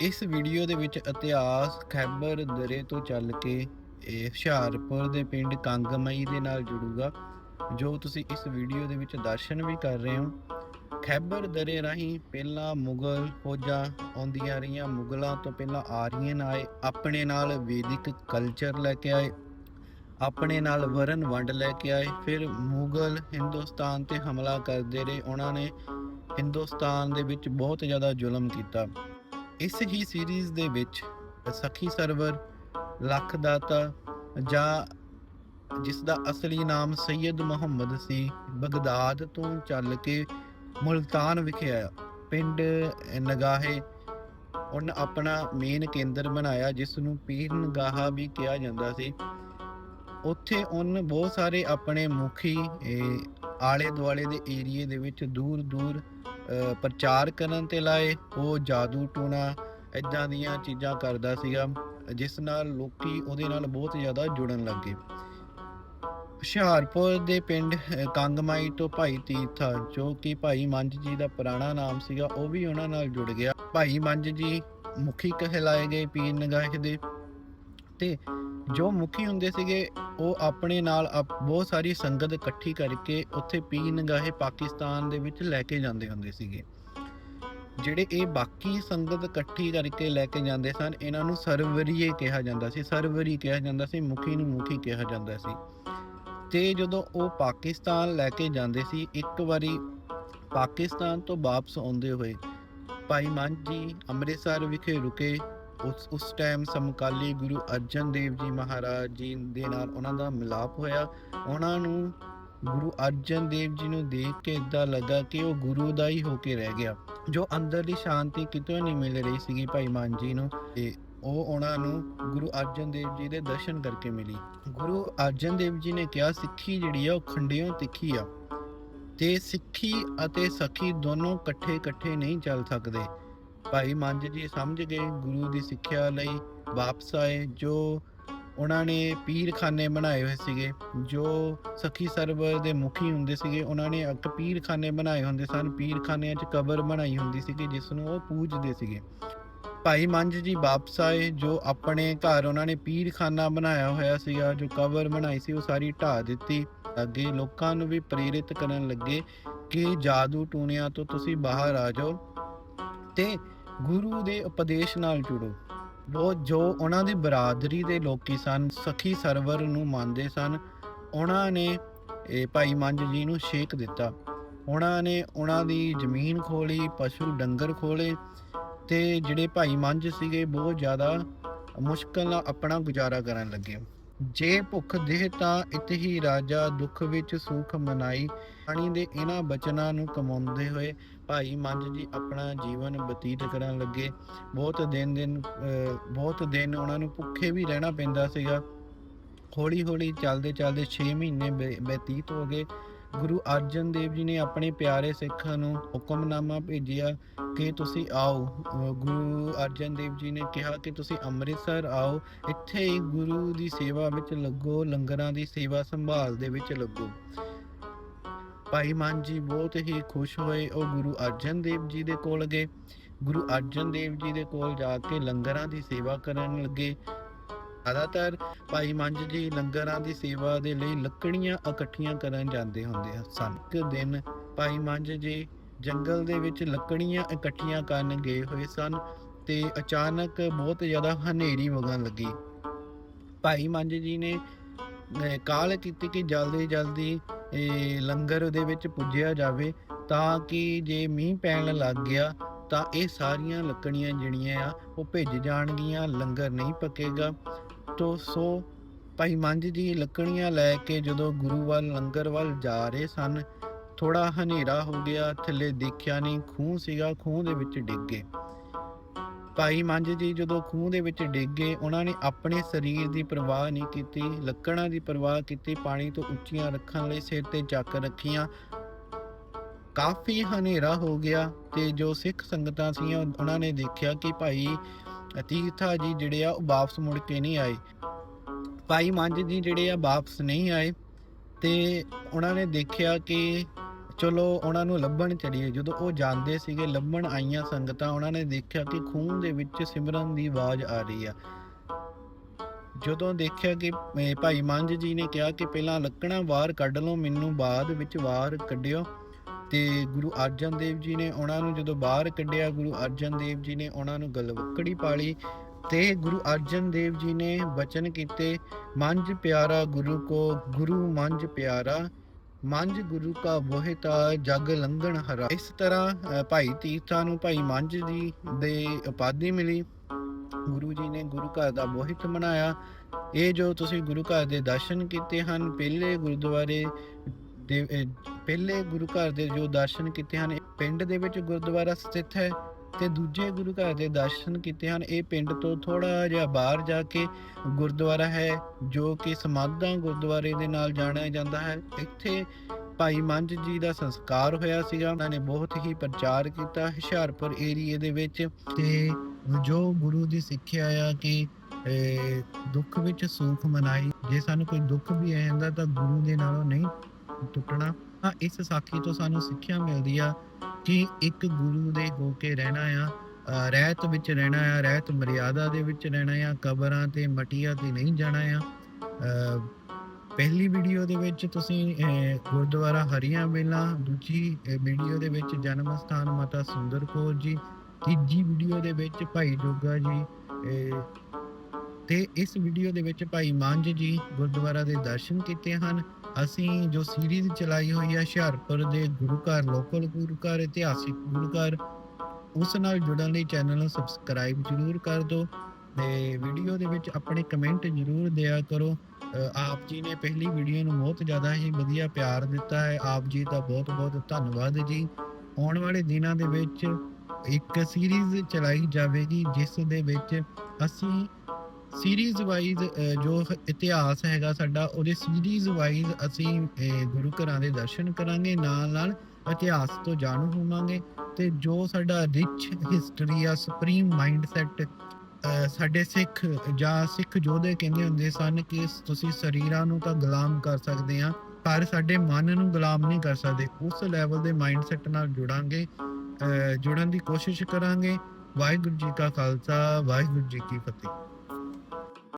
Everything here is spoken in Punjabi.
ਇਸ ਵੀਡੀਓ ਦੇ ਵਿੱਚ ਇਤਿਹਾਸ ਖੈਬਰ ਦਰੇ ਤੋਂ ਚੱਲ ਕੇ ਇਹ ਹੁਸ਼ਿਆਰਪੁਰ ਦੇ ਪਿੰਡ ਕੰਗਮਈ ਦੇ ਨਾਲ ਜੁੜੂਗਾ, ਜੋ ਤੁਸੀਂ ਇਸ ਵੀਡੀਓ ਦੇ ਵਿੱਚ ਦਰਸ਼ਨ ਵੀ ਕਰ ਰਹੇ ਹੋ। ਖੈਬਰ ਦਰੇ ਰਾਹੀਂ ਪਹਿਲਾਂ ਮੁਗਲ ਫੌਜਾਂ ਆਉਂਦੀਆਂ ਰਹੀਆਂ, ਮੁਗਲਾਂ ਤੋਂ ਪਹਿਲਾਂ ਆਰੀਅਨ ਆਏ, ਆਪਣੇ ਨਾਲ ਵੈਦਿਕ ਕਲਚਰ ਲੈ ਕੇ ਆਏ, ਆਪਣੇ ਨਾਲ ਵਰਨ ਵੰਡ ਲੈ ਕੇ ਆਏ, ਫਿਰ ਮੁਗਲ ਹਿੰਦੁਸਤਾਨ ਤੇ ਹਮਲਾ ਕਰਦੇ ਰਹੇ, ਉਹਨਾਂ ਨੇ ਹਿੰਦੁਸਤਾਨ ਦੇ ਵਿੱਚ ਬਹੁਤ ਜ਼ਿਆਦਾ ਜ਼ੁਲਮ ਕੀਤਾ। ਇਸ ਹੀ ਸੀਰੀਜ਼ ਦੇ ਵਿੱਚ ਸਖੀ ਸਰਵਰ, ਲੱਖ ਦਾਤਾ ਜਾਂ ਜਿਸ ਦਾ ਅਸਲੀ ਨਾਮ ਸੈਯਦ ਮੁਹੰਮਦ ਸੀ, ਬਗਦਾਦ ਤੋਂ ਚੱਲ ਕੇ ਮੁਲਤਾਨ ਵਿਖੇ ਆਇਆ। ਪਿੰਡ ਨਗਾਹੇ ਉਹਨ ਆਪਣਾ ਮੇਨ ਕੇਂਦਰ ਬਣਾਇਆ ਜਿਸ ਨੂੰ ਪੀਰ ਨਗਾਹਾ ਵੀ ਕਿਹਾ ਜਾਂਦਾ ਸੀ। ਉੱਥੇ ਉਹਨ ਬਹੁਤ ਸਾਰੇ ਆਪਣੇ ਮੁਖੀ ਆਲੇ ਦੁਆਲੇ ਦੇ ਏਰੀਏ ਦੇ ਵਿੱਚ ਦੂਰ ਦੂਰ ਪ੍ਰਚਾਰ ਕਰਨ ਤੇ ਲਾਏ, ਉਹ ਜਾਦੂ ਟੂਣਾ ਇਦਾਂ ਦੀਆਂ ਚੀਜ਼ਾਂ ਕਰਦਾ ਸੀਗਾ, ਜਿਸ ਨਾਲ ਲੋਕੀ ਉਹਦੇ ਨਾਲ ਬਹੁਤ ਜ਼ਿਆਦਾ ਜੁੜਨ ਲੱਗੇ ਹੁਸ਼ਿਆਰਪੁਰ ਦੇ ਪਿੰਡ ਕੰਗਮਾਈ ਤੋਂ ਭਾਈ ਤੀਰਥਾ ਜੋ ਕਿ ਭਾਈ ਮੰਜ ਜੀ ਦਾ ਪੁਰਾਣਾ ਨਾਮ ਸੀਗਾ, ਉਹ ਵੀ ਉਹਨਾਂ ਨਾਲ ਜੁੜ ਗਿਆ। ਭਾਈ ਮੰਜ ਜੀ ਮੁਖੀ ਕਹਿਲਾਏ ਗਏ ਪੀਰ ਨਗਾਹ ਦੇ। ਤੇ ਜੋ ਮੁਖੀ ਹੁੰਦੇ ਸੀਗੇ, ਉਹ ਆਪਣੇ ਨਾਲ ਬਹੁਤ ਸਾਰੀ ਸੰਗਤ ਇਕੱਠੀ ਕਰਕੇ ਉੱਥੇ ਪੀਰ ਨਗਾਹੇ ਪਾਕਿਸਤਾਨ ਦੇ ਵਿੱਚ ਲੈ ਕੇ ਜਾਂਦੇ ਹੁੰਦੇ ਸੀਗੇ। ਜਿਹੜੇ ਇਹ ਬਾਕੀ ਸੰਗਤ ਇਕੱਠੀ ਕਰਕੇ ਲੈ ਕੇ ਜਾਂਦੇ ਸਨ, ਇਹਨਾਂ ਨੂੰ ਸਰਵਰੀਏ ਕਿਹਾ ਜਾਂਦਾ ਸੀ, ਸਰਵਰੀ ਕਿਹਾ ਜਾਂਦਾ ਸੀ, ਮੁਖੀ ਨੂੰ ਮੁਖੀ ਕਿਹਾ ਜਾਂਦਾ ਸੀ। ਤੇ ਜਦੋਂ ਉਹ ਪਾਕਿਸਤਾਨ ਲੈ ਕੇ ਜਾਂਦੇ ਸੀ, ਇੱਕ ਵਾਰੀ ਪਾਕਿਸਤਾਨ ਤੋਂ ਵਾਪਸ ਆਉਂਦੇ ਹੋਏ, ਭਾਈ ਮਨ ਜੀ ਅੰਮ੍ਰਿਤਸਰ ਵਿਖੇ ਰੁਕੇ ਉਸ ਉਸ ਟਾਈਮ ਸਮਕਾਲੀ ਗੁਰੂ ਅਰਜਨ ਦੇਵ ਜੀ ਮਹਾਰਾਜ ਜੀ ਦੇ ਨਾਲ ਉਹਨਾਂ ਦਾ ਮਿਲਾਪ ਹੋਇਆ। ਉਹਨਾਂ ਨੂੰ ਗੁਰੂ ਅਰਜਨ ਦੇਵ ਜੀ ਨੂੰ ਦੇਖ ਕੇ ਇਦਾਂ ਲੱਗਾ ਕਿ ਉਹ ਗੁਰੂ ਦਾ ਹੀ ਹੋ ਕੇ ਰਹਿ ਗਿਆ। ਜੋ ਅੰਦਰਲੀ ਸ਼ਾਂਤੀ ਕਿਤੋਂ ਨਹੀਂ ਮਿਲ ਰਹੀ ਸੀਗੀ ਭਾਈ ਮਾਨ ਜੀ ਨੂੰ ਤੇ ਉਹ ਉਹਨਾਂ ਨੂੰ ਗੁਰੂ ਅਰਜਨ ਦੇਵ ਜੀ ਦੇ ਦਰਸ਼ਨ ਕਰਕੇ ਮਿਲੀ। ਗੁਰੂ ਅਰਜਨ ਦੇਵ ਜੀ ਨੇ ਕਿਹਾ, ਸਿੱਖੀ ਜਿਹੜੀ ਆ ਉਹ ਖੰਡਿਓਂ ਤਿੱਖੀ ਆ ਤੇ ਸਿੱਖੀ ਅਤੇ ਸਖੀ ਦੋਨੋਂ ਇਕੱਠੇ ਇਕੱਠੇ ਨਹੀਂ ਚੱਲ ਸਕਦੇ। ਭਾਈ ਮੰਜ ਜੀ ਸਮਝ ਗਏ, ਗੁਰੂ ਦੀ ਸਿੱਖਿਆ ਲਈ ਵਾਪਸ ਆਏ, ਜੋ ਉਹਨਾਂ ਨੇ ਪੀਰਖਾਨੇ ਬਣਾਏ ਹੋਏ ਸੀਗੇ, ਜੋ ਸਖੀ ਸਰਵਰ ਦੇ ਮੁਖੀ ਹੁੰਦੇ ਸੀਗੇ, ਉਹਨਾਂ ਨੇ ਇੱਕ ਪੀਰਖਾਨੇ ਬਣਾਏ ਹੁੰਦੇ ਸਨ, ਪੀਰਖਾਨਿਆਂ 'ਚ ਕਬਰ ਬਣਾਈ ਹੁੰਦੀ ਸੀਗੀ, ਜਿਸ ਨੂੰ ਉਹ ਪੂਜਦੇ ਸੀਗੇ। ਭਾਈ ਮੰਝ ਜੀ ਵਾਪਸ ਆਏ, ਜੋ ਆਪਣੇ ਘਰ ਉਹਨਾਂ ਨੇ ਪੀਰਖਾਨਾ ਬਣਾਇਆ ਹੋਇਆ ਸੀਗਾ, ਜੋ ਕਬਰ ਬਣਾਈ ਸੀ, ਉਹ ਸਾਰੀ ਢਾਹ ਦਿੱਤੀ। ਅੱਗੇ ਲੋਕਾਂ ਨੂੰ ਵੀ ਪ੍ਰੇਰਿਤ ਕਰਨ ਲੱਗੇ ਕਿ ਜਾਦੂ ਟੂਣਿਆਂ ਤੋਂ ਤੁਸੀਂ ਬਾਹਰ ਆ ਜਾਓ। ਤੇ ਗੁਰੂ ਦੇ ਉਪਦੇਸ਼ ਨਾਲ ਜੁੜੋ। ਬਹੁਤ ਜੋ ਉਹਨਾਂ ਦੀ ਬਰਾਦਰੀ ਦੇ ਲੋਕੀ ਸਨ, ਸਖੀ ਸਰਵਰ ਨੂੰ ਮੰਨਦੇ ਸਨ, ਉਹਨਾਂ ਨੇ, ਇਹ ਭਾਈ ਮੰਜ ਜੀ ਨੂੰ ਛੇਕ ਦਿੱਤਾ। ਉਹਨਾਂ ਨੇ ਉਹਨਾਂ ਦੀ ਜ਼ਮੀਨ ਖੋਲੀ, ਪਸ਼ੂ ਡੰਗਰ ਖੋਲੇ ਤੇ ਜਿਹੜੇ ਭਾਈ ਮੰਜ ਸੀਗੇ, ਬਹੁਤ ਜ਼ਿਆਦਾ ਮੁਸ਼ਕਲ ਨਾਲ ਆਪਣਾ ਗੁਜ਼ਾਰਾ ਕਰਨ ਲੱਗੇ। ਜੇ ਭੁੱਖ ਦੇਹ ਤਾਂ ਇਤ ਹੀ ਰਾਜਾ ਦੁੱਖ ਵਿੱਚ ਸੁਖ ਮਨਾਈ। ਪਾਣੀ ਦੇ ਇਹਨਾਂ ਬਚਨਾਂ ਨੂੰ ਕਮਾਉਂਦੇ ਹੋਏ ਭਾਈ ਮੰਜ ਜੀ ਆਪਣਾ ਜੀਵਨ ਬਤੀਤ ਕਰਨ ਲੱਗੇ। ਬਹੁਤ ਦਿਨ ਦਿਨ ਅਹ, ਬਹੁਤ ਦਿਨ ਉਹਨਾਂ ਨੂੰ ਭੁੱਖੇ ਵੀ ਰਹਿਣਾ ਪੈਂਦਾ ਸੀਗਾ। ਹੌਲੀ ਹੌਲੀ ਚੱਲਦੇ ਚੱਲਦੇ 6 ਮਹੀਨੇ ਬੇ- ਬਤੀਤ ਹੋ ਗਏ। ਗੁਰੂ ਅਰਜਨ ਦੇਵ ਜੀ ਨੇ ਆਪਣੇ ਪਿਆਰੇ ਸਿੱਖਾਂ ਨੂੰ ਹੁਕਮਨਾਮਾ ਭੇਜਿਆ ਕਿ ਤੁਸੀਂ ਆਓ। ਗੁਰੂ ਅਰਜਨ ਦੇਵ ਜੀ ਨੇ ਕਿਹਾ ਕਿ ਤੁਸੀਂ ਅੰਮ੍ਰਿਤਸਰ ਆਓ। ਇੱਥੇ ਹੀ ਗੁਰੂ ਦੀ ਸੇਵਾ ਵਿੱਚ ਲੱਗੋ, ਲੰਗਰਾਂ ਦੀ ਸੇਵਾ ਸੰਭਾਲ ਦੇ ਵਿੱਚ ਲੱਗੋ। ਭਾਈ ਮਾਨ ਜੀ ਬਹੁਤ ਹੀ ਖੁਸ਼ ਹੋਏ, ਉਹ ਗੁਰੂ ਅਰਜਨ ਦੇਵ ਜੀ ਦੇ ਕੋਲ ਗਏ। ਗੁਰੂ ਅਰਜਨ ਦੇਵ ਜੀ ਦੇ ਕੋਲ ਜਾ ਕੇ ਲੰਗਰਾਂ ਦੀ ਸੇਵਾ ਕਰਨ ਲੱਗੇ। ਜ਼ਿਆਦਾਤਰ ਭਾਈ ਮੰਝ ਜੀ ਲੰਗਰਾਂ ਦੀ ਸੇਵਾ ਦੇ ਲਈ ਲੱਕੜੀਆਂ ਇਕੱਠੀਆਂ ਕਰਨ ਜਾਂਦੇ ਹੁੰਦੇ ਸਨ। ਇੱਕ ਦਿਨ ਭਾਈ ਮੰਝ ਜੀ ਜੰਗਲ ਦੇ ਵਿੱਚ ਲੱਕੜੀਆਂ ਇਕੱਠੀਆਂ ਕਰਨ ਗਏ ਹੋਏ ਸਨ ਤੇ ਅਚਾਨਕ ਬਹੁਤ ਜ਼ਿਆਦਾ ਹਨੇਰੀ ਵਗਣ ਲੱਗੀ। ਭਾਈ ਮੰਝ ਜੀ ਨੇ ਅਹ, ਕਾਲ ਕੀਤੀ ਕਿ ਜਲਦੀ ਜਲਦੀ ਲੰਗਰ ਦੇ ਵਿੱਚ ਪੁੱਜਿਆ ਜਾਵੇ ਤਾਂ ਕਿ ਜੇ ਮੀਂਹ ਪੈਣ ਲੱਗ ਗਿਆ ਤਾਂ ਇਹ ਸਾਰੀਆਂ ਲੱਕੜੀਆਂ ਜਿਹੜੀਆਂ ਆ ਉਹ ਭਿੱਜ ਜਾਣਗੀਆਂ ਲੰਗਰ ਨਹੀਂ ਪੱਕੇਗਾ। ਤੋ ਸੋ ਭਾਈ ਮੰਝ ਜੀ ਲੱਕੜੀਆਂ ਲੈ ਕੇ ਜਦੋਂ ਗੁਰੂ ਵੱਲ, ਲੰਗਰ ਵੱਲ ਜਾ ਰਹੇ ਸਨ ਥੋੜਾ ਹਨੇਰਾ ਹੋ ਗਿਆ, ਥੱਲੇ ਦੇਖਿਆ ਨਹੀਂ, ਖੂਹ ਸੀਗਾ, ਖੂਹ ਦੇ ਵਿੱਚ ਡਿੱਗ ਗਏ। ਭਾਈ ਮੰਝ ਜੀ ਜਦੋਂ ਖੂਹ ਦੇ ਵਿੱਚ ਡਿੱਗ ਗਏ, ਉਹਨਾਂ ਨੇ ਆਪਣੇ ਸਰੀਰ ਦੀ ਪਰਵਾਹ ਨਹੀਂ ਕੀਤੀ, ਲੱਕੜਾਂ ਦੀ ਪਰਵਾਹ ਕੀਤੀ, ਪਾਣੀ ਤੋਂ ਉੱਚੀਆਂ ਰੱਖਣ ਲਈ ਸਿਰ ਤੇ ਚੱਕ ਰੱਖੀਆਂ। ਕਾਫੀ ਹਨੇਰਾ ਹੋ ਗਿਆ ਤੇ ਜੋ ਸਿੱਖ ਸੰਗਤਾਂ ਸੀ ਉਹਨਾਂ ਨੇ ਦੇਖਿਆ ਕਿ ਭਾਈ ਤੀਰਥਾ ਜੀ ਜਿਹੜੇ ਆ, ਉਹ ਵਾਪਸ ਮੁੜ ਕੇ ਨਹੀਂ ਆਏ। ਭਾਈ ਮੰਜ ਜੀ ਜਿਹੜੇ ਆ, ਵਾਪਸ ਨਹੀਂ ਆਏ ਤੇ ਉਹਨਾਂ ਨੇ ਦੇਖਿਆ ਕਿ ਚਲੋ ਉਹਨਾਂ ਨੂੰ ਲੱਭਣ ਚਲੀਏ ਜਦੋਂ ਉਹ ਜਾਂਦੇ ਸੀਗੇ, ਲੱਭਣ ਆਈਆਂ ਸੰਗਤਾਂ, ਉਹਨਾਂ ਨੇ ਦੇਖਿਆ ਕਿ ਖੂਨ ਦੇ ਵਿੱਚ ਸਿਮਰਨ ਦੀ ਆਵਾਜ਼ ਆ ਰਹੀ ਆ। ਜਦੋਂ ਦੇਖਿਆ ਕਿ ਭਾਈ ਮੰਜ ਜੀ ਨੇ ਕਿਹਾ ਕਿ ਪਹਿਲਾਂ ਲੱਕੜਾਂ ਬਾਹਰ ਕੱਢ ਲਓ, ਮੈਨੂੰ ਬਾਅਦ ਵਿੱਚ ਬਾਹਰ ਕੱਢਿਓ। ਤੇ ਗੁਰੂ ਅਰਜਨ ਦੇਵ ਜੀ ਨੇ ਉਹਨਾਂ ਨੂੰ ਜਦੋਂ ਬਾਹਰ ਕੱਢਿਆ, ਗੁਰੂ ਅਰਜਨ ਦੇਵ ਜੀ ਨੇ ਉਹਨਾਂ ਨੂੰ ਗਲਵੱਕੜੀ ਪਾਲੀ ਤੇ ਗੁਰੂ ਅਰਜਨ ਦੇਵ ਜੀ ਨੇ ਬਚਨ ਕੀਤੇ ਮੰਜ ਪਿਆਰਾ ਗੁਰੂ ਕੋ, ਗੁਰੂ ਮੰਝ ਪਿਆਰਾ, ਮੰਝ ਗੁਰੂ ਕਾ ਬੋਹਿਤਾ ਜਗ ਲੰਘਣ ਹਰਾ। ਇਸ ਤਰ੍ਹਾਂ ਭਾਈ ਤੀਰਥਾਂ ਨੂੰ ਭਾਈ ਮੰਜ ਜੀ ਦੇ ਉਪਾਧੀ ਮਿਲੀ। ਗੁਰੂ ਜੀ ਨੇ ਗੁਰੂ ਘਰ ਦਾ ਮੋਹਿਤ ਬਣਾਇਆ ਇਹ ਜੋ ਤੁਸੀਂ ਗੁਰੂ ਘਰ ਦੇ ਦਰਸ਼ਨ ਕੀਤੇ ਹਨ, ਪਹਿਲੇ ਗੁਰਦੁਆਰੇ ਦੇ ਪਹਿਲੇ ਗੁਰੂ ਘਰ ਦੇ ਜੋ ਦਰਸ਼ਨ ਕੀਤੇ ਹਨ ਪਿੰਡ ਦੇ ਵਿੱਚ ਗੁਰਦੁਆਰਾ ਸਥਿਤ ਹੈ ਤੇ ਦੂਜੇ ਗੁਰੂ ਘਰ ਦੇ ਦਰਸ਼ਨ ਕੀਤੇ ਹਨ, ਇਹ ਪਿੰਡ ਤੋਂ ਥੋੜਾ ਜਿਹਾ ਬਾਹਰ ਜਾ ਕੇ ਗੁਰਦੁਆਰਾ ਹੈ, ਜੋ ਕਿ ਸਮਾਧਾਂ ਗੁਰਦੁਆਰੇ ਦੇ ਨਾਲ ਜਾਣਿਆ ਜਾਂਦਾ ਹੈ। ਇੱਥੇ ਭਾਈ ਮੰਜ ਜੀ ਦਾ ਸੰਸਕਾਰ ਹੋਇਆ ਸੀਗਾ, ਉਹਨਾਂ ਨੇ ਬਹੁਤ ਹੀ ਪ੍ਰਚਾਰ ਕੀਤਾ ਹੁਸ਼ਿਆਰਪੁਰ ਏਰੀਏ ਦੇ ਵਿੱਚ ਤੇ ਜੋ ਗੁਰੂ ਦੀ ਸਿੱਖਿਆ ਆ ਕਿ ਦੁੱਖ ਵਿੱਚ ਸੁੱਖ ਮਨਾਈ, ਜੇ ਸਾਨੂੰ ਕੋਈ ਦੁੱਖ ਵੀ ਆ ਜਾਂਦਾ ਤਾਂ ਗੁਰੂ ਦੇ ਨਾਲੋਂ ਨਹੀਂ ਟੁੱਟਣਾ। ਤਾਂ ਇਸ ਸਾਖੀ ਤੋਂ ਸਾਨੂੰ ਸਿੱਖਿਆ ਮਿਲਦੀ ਆ ਕਿ ਇੱਕ ਗੁਰੂ ਦੇ ਹੋ ਕੇ ਰਹਿਣਾ ਆ ਰਹਿਤ ਵਿੱਚ ਰਹਿਣਾ ਆ, ਰਹਿਤ ਮਰਿਆਦਾ ਦੇ ਵਿੱਚ ਰਹਿਣਾ ਆ, ਕਬਰਾਂ ਤੇ ਮਟੀਆਂ ਤੇ ਨਹੀਂ ਜਾਣਾ ਆ। ਪਹਿਲੀ ਵੀਡੀਓ ਦੇ ਵਿੱਚ ਤੁਸੀਂ ਗੁਰਦੁਆਰਾ ਹਰੀਆਂ ਮੇਲਾ, ਦੂਜੀ ਵੀਡੀਓ ਦੇ ਵਿੱਚ ਜਨਮ ਸਥਾਨ ਮਾਤਾ ਸੁੰਦਰ ਕੌਰ ਜੀ, ਤੀਜੀ ਵੀਡੀਓ ਦੇ ਵਿੱਚ ਭਾਈ ਜੋਗਾ ਜੀ ਤੇ ਇਸ ਵੀਡੀਓ ਦੇ ਵਿੱਚ ਭਾਈ ਮੰਝ ਜੀ ਗੁਰਦੁਆਰਾ ਦੇ ਦਰਸ਼ਨ ਕੀਤੇ ਹਨ। ਅਸੀਂ ਜੋ ਸੀਰੀਜ਼ ਚਲਾਈ ਹੋਈ ਹੈ ਹੁਸ਼ਿਆਰਪੁਰ ਦੇ ਗੁਰੂ ਘਰ ਲੋਕਲ ਗੁਰੂ ਘਰ, ਇਤਿਹਾਸਿਕ ਗੁਰੂ ਘਰ, ਉਸ ਨਾਲ ਜੁੜਨ ਲਈ ਚੈਨਲ ਨੂੰ ਸਬਸਕ੍ਰਾਈਬ ਜਰੂਰ ਕਰ ਦਿਓ ਤੇ ਵੀਡੀਓ ਦੇ ਵਿੱਚ ਆਪਣੇ ਕਮੈਂਟ ਜਰੂਰ ਦਿਆ ਕਰੋ। ਆਪ ਜੀ ਨੇ ਪਹਿਲੀ ਵੀਡੀਓ ਨੂੰ ਬਹੁਤ ਜ਼ਿਆਦਾ ਹੀ ਵਧੀਆ ਪਿਆਰ ਦਿੱਤਾ ਹੈ। ਆਪ ਜੀ ਦਾ ਬਹੁਤ ਬਹੁਤ ਧੰਨਵਾਦ ਜੀ। ਆਉਣ ਵਾਲੇ ਦਿਨਾਂ ਦੇ ਵਿੱਚ ਇੱਕ ਸੀਰੀਜ਼ ਚਲਾਈ ਜਾਵੇਗੀ, ਜਿਸ ਦੇ ਵਿੱਚ ਅਸੀਂ ਸੀਰੀਜ਼ ਵਾਈਜ਼ ਜੋ ਇਤਿਹਾਸ ਹੈਗਾ ਸਾਡਾ, ਉਹਦੇ ਸੀਰੀਜ਼ ਵਾਈਜ਼ ਅਸੀਂ ਗੁਰੂ ਘਰਾਂ ਦੇ ਦਰਸ਼ਨ ਕਰਾਂਗੇ, ਨਾਲ ਨਾਲ ਇਤਿਹਾਸ ਤੋਂ ਜਾਣੂ ਹੋਵਾਂਗੇ ਤੇ ਜੋ ਸਾਡਾ ਰਿਚ ਹਿਸਟਰੀ ਆ ਸੁਪਰੀਮ ਮਾਈਂਡਸੈਟ ਸਾਡੇ ਸਿੱਖ ਜਾਂ ਸਿੱਖ ਯੋਧੇ ਕਹਿੰਦੇ ਹੁੰਦੇ ਸਨ ਕਿ ਤੁਸੀਂ ਸਰੀਰਾਂ ਨੂੰ ਤਾਂ ਗੁਲਾਮ ਕਰ ਸਕਦੇ ਆ, ਪਰ ਸਾਡੇ ਮਨ ਨੂੰ ਗੁਲਾਮ ਨਹੀਂ ਕਰ ਸਕਦੇ। ਉਸ ਲੈਵਲ ਦੇ ਮਾਈਂਡਸੈਟ ਨਾਲ ਜੁੜਾਂਗੇ ਜੁੜਨ ਦੀ ਕੋਸ਼ਿਸ਼ ਕਰਾਂਗੇ। ਵਾਹਿਗੁਰੂ ਜੀ ਕਾ ਖਾਲਸਾ, ਵਾਹਿਗੁਰੂ ਜੀ ਕੀ ਫਤਿਹ।